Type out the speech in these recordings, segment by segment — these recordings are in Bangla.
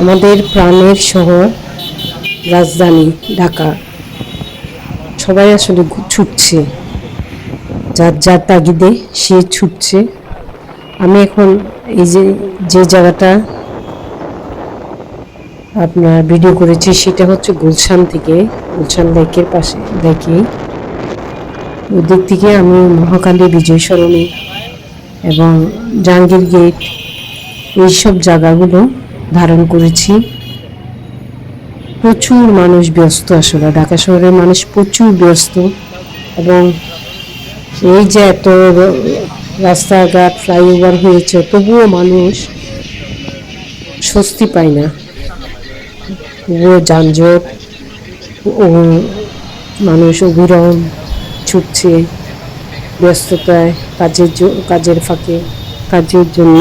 আমাদের প্রাণের শহর রাজধানী ঢাকা। সবাই আসলে ছুটছে। যার যার তাগিদে সে ছুটছে। আমি এখন এই যে যে জায়গাটা আপনার ভিডিও করেছি, সেটা হচ্ছে গুলশান থেকে, গুলশান লেকের পাশে লেকে ওই দিক থেকে আমি মহাকালী বিজয় সরণি এবং জাহাঙ্গীর গেট, এইসব জায়গাগুলো ধারণ করেছি। প্রচুর মানুষ ব্যস্ত আসলে। ঢাকা শহরের মানুষ প্রচুর ব্যস্ত এবং এই যে এত রাস্তাঘাট, ফ্লাইওভার হয়েছে, তবুও মানুষ স্বস্তি পায় না। তবুও যানজট ও মানুষ অবিরাম ছুটছে ব্যস্ততায় কাজের কাজের ফাঁকে। কাজের জন্য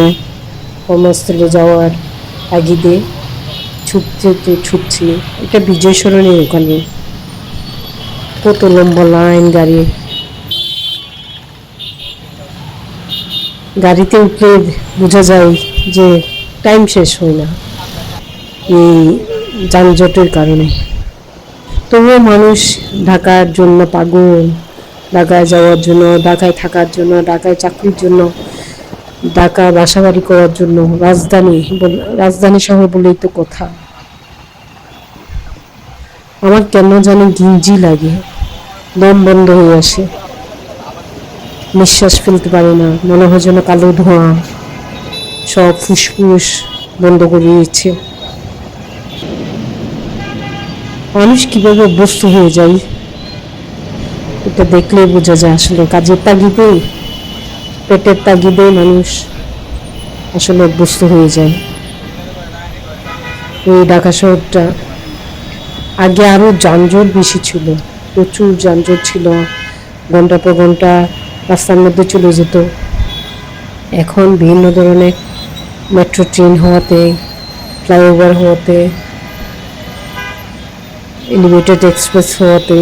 কর্মস্থলে যাওয়ার তাগিদে ছুটতে ছুটছি এটা বিজয় সরণির ওখানে। কত লম্বা লাইন গাড়ি। গাড়িতে উঠলে বোঝা যায় যে টাইম শেষ হয় না এই যানজটের কারণে। তবুও মানুষ ঢাকার জন্য পাগল, ঢাকায় যাওয়ার জন্য, ঢাকায় থাকার জন্য, ঢাকায় চাকরির জন্য ঢাকা বাসাবাড়ি করার জন্য রাজধানী রাজধানী শহর বলেই তো কথা। আমার কেন জানি গিঞ্জি লাগে। দম বন্ধ হয়ে আসে। নিঃশ্বাস ফেলতে পারি না। মনে হয় যেন কালো ধোঁয়া। সব ফুসফুস বন্ধ করে দিচ্ছে মানুষ কীভাবে অভ্যস্ত হয়ে যায়, এটা দেখলেই বোঝা যায় আসলে। কাজের তাগিদে পেটের তাগিদে মানুষ আসলে অভ্যস্ত হয়ে যায়। এই ঢাকা শহরটা আগে আরও যানজট বেশি ছিল, প্রচুর যানজট ছিল, ঘণ্টা পর ঘণ্টা রাস্তার মধ্যে চলে যেত। এখন বিভিন্ন ধরনের মেট্রো ট্রেন হওয়াতে ফ্লাইওভার হওয়াতে এলিভেটেড এক্সপ্রেস হওয়াতে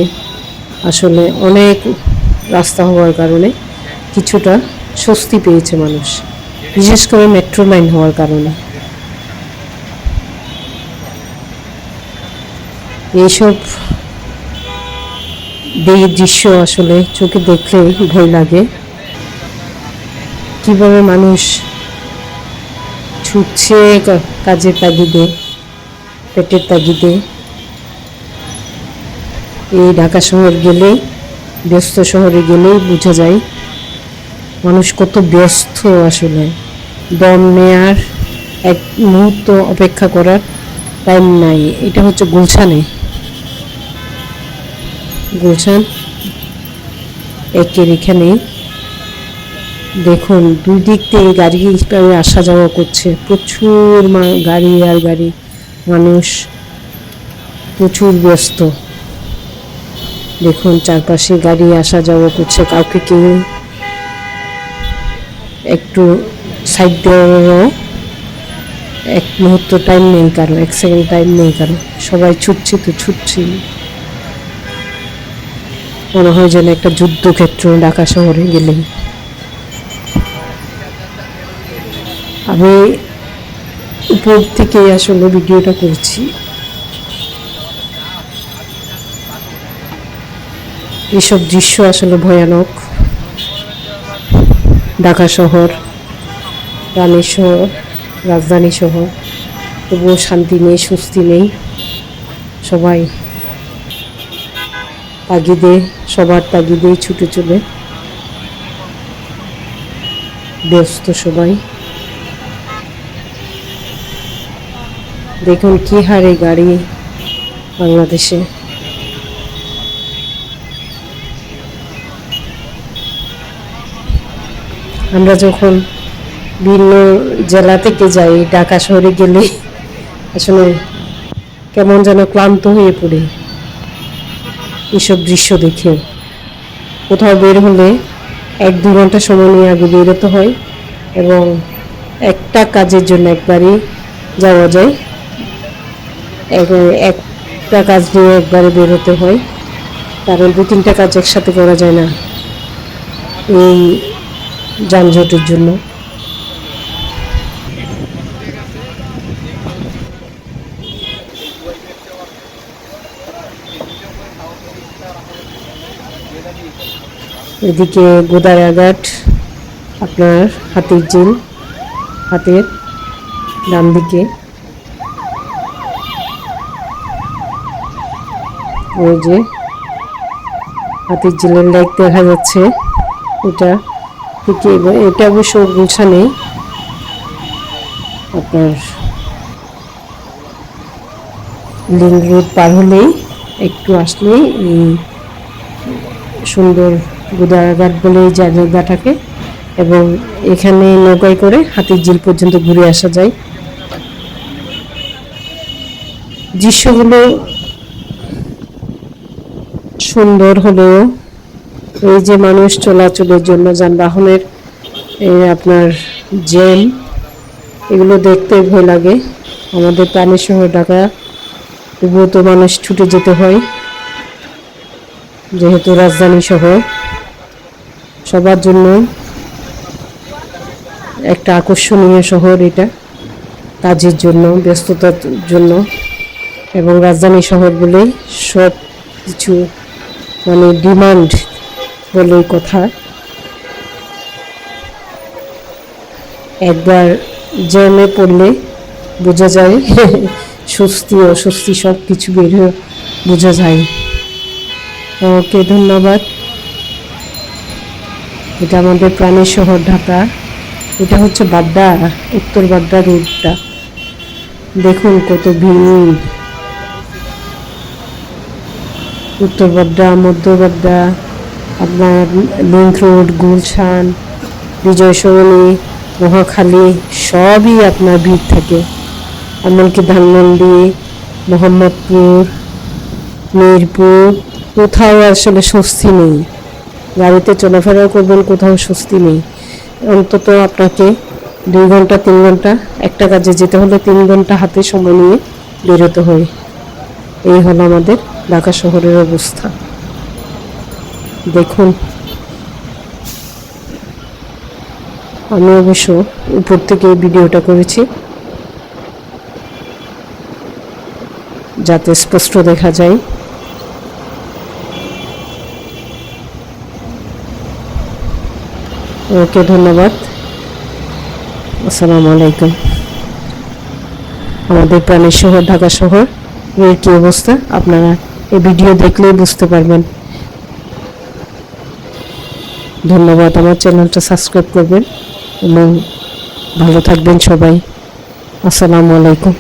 আসলে অনেক রাস্তা হওয়ার কারণে কিছুটা স্বস্তি পেয়েছে মানুষ। বিশেষ করে মেট্রো লাইন হওয়ার কারণে। এইসব এই দৃশ্য আসলে চোখে দেখলেই ভয় লাগে। কীভাবে মানুষ ছুটছে কাজের তাগিদে, পেটের তাগিদে। এই ঢাকা শহর গেলে ব্যস্ত শহরে গেলেই বোঝা যায় মানুষ কত ব্যস্ত আসলে। দম নেয়ার এক মুহূর্ত অপেক্ষা করার টাইম নাই। এটা হচ্ছে গুলশানে। গুলশান একের এখানে দেখুন, দুই দিক থেকে গাড়ি প্রায় আসা যাওয়া করছে। প্রচুর গাড়ি আর গাড়ি। মানুষ প্রচুর ব্যস্ত। দেখুন, চারপাশে গাড়ি আসা যাওয়া করছে। কাউকে কেউ একটু সাইড দেওয়ারও এক মুহূর্ত টাইম নেই কারও, এক সেকেন্ড টাইম নেই কারও। সবাই ছুটছে তো ছুটছি মনে হয় যেন একটা যুদ্ধক্ষেত্র ঢাকা শহরে গেলে আমি উপর থেকে আসলে ভিডিওটা করছি। এসব দৃশ্য আসলে ভয়ানক। ঢাকা শহর রানী শহর, রাজধানী শহর। তবুও শান্তি নেই, স্বস্তি নেই। সবাই তাগিদে, সবার তাগিদেই ছুটে চলে। ব্যস্ত সবাই। দেখুন কি হারে গাড়ি বাংলাদেশে। আমরা যখন ভিন্ন জেলা থেকে যাই, ঢাকা শহরে গেলে আসলে কেমন যেন ক্লান্ত হয়ে পড়ে। এসব দৃশ্য দেখে। কোথাও বের হলে এক দু ঘণ্টা সময় নিয়ে আগে বেরোতে হয় এবং একটা কাজের জন্য একবারই যাওয়া যায়। এক- একটা কাজ নিয়ে একবারে বেরোতে হয়। কারণ দু তিনটা কাজ একসাথে করা যায় না। এই যানজটের জন্য। এদিকে গোদারাঘাট আপনার হাতের জিল হাতের ডান দিকে। ওই যে হাতের জিলের লাইক দেখা যাচ্ছে, এটা। এটা অবশ্য গুলশানে আপনার লিঙ্ক রোড পার হলেই একটু আসলেই এই সুন্দর গুদারাঘাট বলে এই জায়গাটাকে এবং এখানে নৌকায় করে হাতির ঝিল পর্যন্ত ঘুরে আসা যায়। দৃশ্যগুলো সুন্দর হলেও এই যে মানুষ চলাচলের জন্য যানবাহনের আপনার জ্যাম, এগুলো দেখতে ভয় লাগে। আমাদের প্রাণের শহর ঢাকা তবুও তো মানুষ ছুটে যেতে হয়, যেহেতু রাজধানী শহর। সবার জন্য একটা আকর্ষণীয় শহর এটা, কাজের জন্য, ব্যস্ততার জন্য। এবং রাজধানী শহর বলেই সব কিছু মানে ডিমান্ড বলে কথা। একবার জ্যামে পড়লে বোঝা যায়, স্বস্তি, অস্বস্তি সব কিছু বের হয়ে বোঝা যায়। ওকে, ধন্যবাদ। এটা আমাদের প্রাণের শহর ঢাকা। এটা হচ্ছে বাড্ডা, উত্তর বাড্ডা রোডটা। দেখুন কত ভিড় উত্তর বাড্ডা, মধ্য বাড্ডা। আপনার লিঙ্ক রোড, গুলশান, বিজয় সরণি, মহাখালী, সবই আপনার ভিড় থাকে। এমনকি ধানমন্ডি, মোহাম্মদপুর, মিরপুর, কোথাও আসলে স্বস্তি নেই। গাড়িতে চলাফেরা করবেন, কোথাও স্বস্তি নেই। অন্তত আপনাকে দুই ঘণ্টা, তিন ঘণ্টা, একটা কাজে যেতে হলে তিন ঘণ্টা হাতে সময় নিয়ে বেরোতে হয়। এই হলো আমাদের ঢাকা শহরের অবস্থা। দেখুন। আমি অবশ্য উপর থেকে ভিডিওটা করেছি। যাতে স্পষ্ট দেখা যায়। ওকে, ধন্যবাদ। আসসালামু আলাইকুম। আমাদের প্রাণের শহর, ঢাকা শহর, এর কি অবস্থা? আপনারা এই ভিডিও দেখলেই বুঝতে পারবেন। ধন্যবাদ। আমার চ্যানেলটা সাবস্ক্রাইব করবেন এবং ভালো থাকবেন সবাই। আসসালামু আলাইকুম।